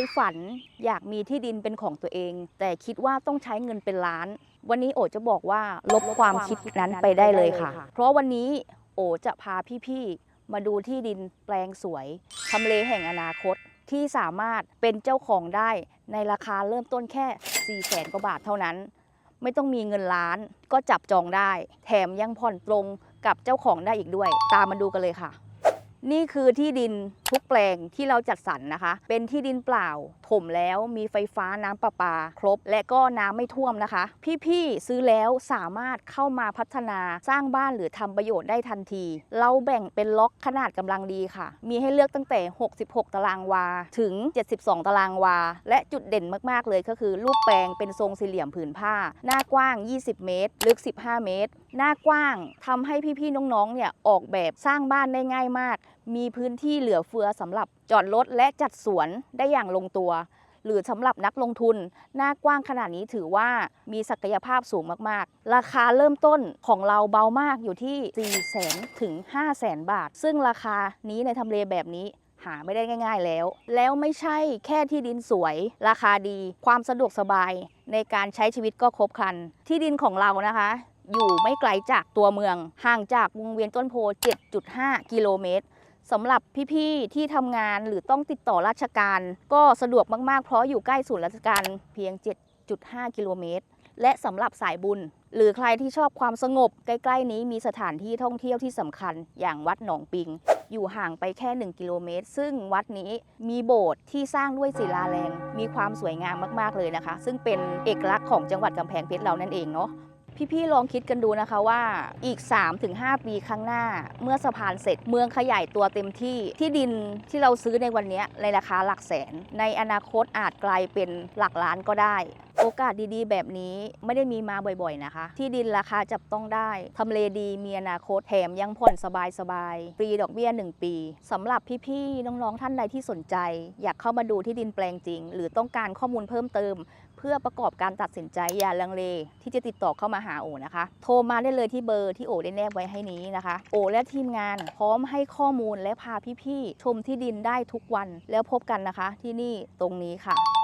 ยฝันอยากมีที่ดินเป็นของตัวเอง แต่คิดว่าต้องใช้เงินเป็นล้าน วันนี้โอจะบอกว่าลบความคิดนั้นไปได้เลยค่ะ เพราะวันนี้โอจะพาพี่ๆ มาดูที่ดินแปลงสวยทำเลแห่งอนาคตที่สามารถเป็นเจ้าของได้ในราคาเริ่มต้นแค่ 4 0 0แสนกว่าบาทเท่านั้น ไม่ต้องมีเงินล้านก็จับจองได้ แถมยังผ่อนตรงกับเจ้าของได้อีกด้วย ตามมาดูกันเลยค่ะ นี่คือที่ดินทุกแปลงที่เราจัดสรรนะคะ เป็นที่ดินเปล่า ถมแล้วมีไฟฟ้าน้ำประปา ครบ และก็น้ำไม่ท่วมนะคะ พี่ๆซื้อแล้วสามารถเข้ามาพัฒนาสร้างบ้านหรือทำประโยชน์ได้ทันที เราแบ่งเป็นล็อกขนาดกำลังดีค่ะ มีให้เลือกตั้งแต่ 66 ตารางวา ถึง 72 ตารางวา และจุดเด่นมากๆเลยก็คือ รูปแปลงเป็นทรงสี่เหลี่ยมผืนผ้า หน้ากว้าง 20 เมตร ลึก 15 เมตร หน้ากว้างทำให้พี่ๆน้องๆเนี่ยออกแบบสร้างบ้านได้ง่ายมาก มีพื้นที่เหลือเฟือสำหรับจอดรถและจัดสวนได้อย่างลงตัว หรือสำหรับนักลงทุน หน้ากว้างขนาดนี้ถือว่ามีศักยภาพสูงมากๆ ราคาเริ่มต้นของเราเบามากอยู่ที่ 4 0 0แสนถึง 5 0 0แสนบาท ซึ่งราคานี้ในทำเลแบบนี้หาไม่ได้ง่าย ๆแล้ว แล้วไม่ใช่แค่ที่ดินสวย ราคาดี ความสะดวกสบาย ในการใช้ชีวิตก็ครบครัน ที่ดินของเรานะคะ อยู่ไม่ไกลจากตัวเมือง ห่างจากวงเวียนต้นโพ 7.5 กิโลเมตร สำหรับพี่ๆที่ทำงานหรือต้องติดต่อราชการ ก็สะดวกมากๆ เพราะอยู่ใกล้ศูนย์ราชการเพียง 7.5 กิโลเมตร และสำหรับสายบุญ หรือใครที่ชอบความสงบ ใกล้ๆนี้มีสถานที่ท่องเที่ยวที่สำคัญ อย่างวัดหนองปิง อยู่ห่างไปแค่ 1 กิโลเมตร ซึ่งวัดนี้มีโบสถ์ที่สร้างด้วยศิลาแรง มีความสวยงามมากๆเลยนะคะ ซึ่งเป็นเอกลักษณ์ของจังหวัดกำแพงเพชรเรานั่นเองเนาะ พี่ๆลองคิดกันดูนะคะว่าอีก 3-5 ปีข้างหน้า เมื่อสะพานเสร็จเมืองขยายตัวเต็มที่ที่ดินที่เราซื้อในวันนี้ในราคาหลักแสน ในอนาคตอาจกลายเป็นหลักล้านก็ได้ โอกาสดีๆ แบบนี้ไม่ได้มีมาบ่อยๆนะคะ ที่ดินราคาจับต้องได้ ทำเลดีมีอนาคตแถมยังผ่อนสบายๆฟรีดอกเบี้ย 1 ปีสำหรับพี่ๆน้องๆท่านใดที่สนใจ อยากเข้ามาดูที่ดินแปลงจริง หรือต้องการข้อมูลเพิ่มเติม เพื่อประกอบการตัดสินใจอย่าลังเล ที่จะติดต่อเข้ามาหาโอนะคะ โทรมาได้เลยที่เบอร์ที่โอได้แนบไว้ให้นี้นะคะ โอและทีมงานพร้อมให้ข้อมูลและพาพี่ๆชมที่ดินได้ทุกวันแล้วพบกันนะคะ ที่นี่ตรงนี้ค่ะ